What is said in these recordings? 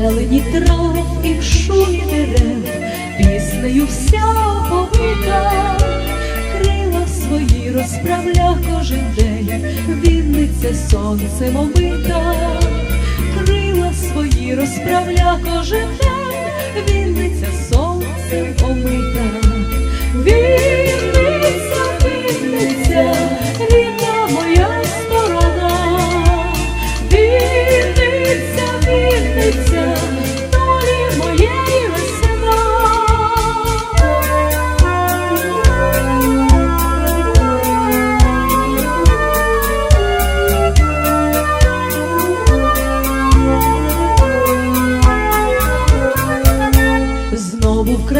зелені трав і в шумі дерев, піснею вся повита, крила свої розправля кожен день, вінниця сонцем омита, крила свої розправля кожен день,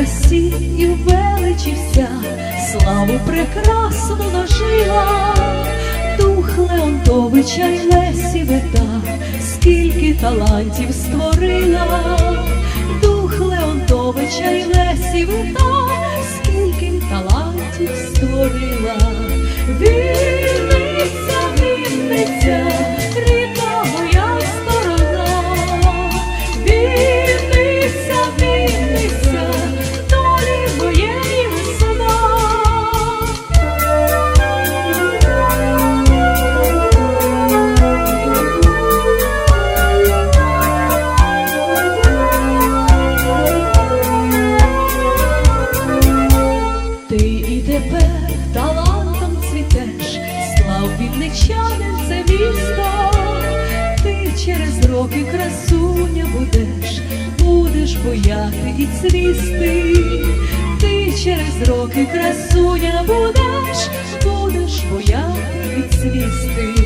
красі і в славу прекрасну нажила, дух Леонтовича й Лесі Вета, скільки талантів створила, дух Леонтовича й Лесі Вета, скільки талантів створила, слав вінничанин це місто, ти через роки красуня будеш, будеш бояти і цвісти, ти через роки красуня будеш, будеш бояти і цвісти.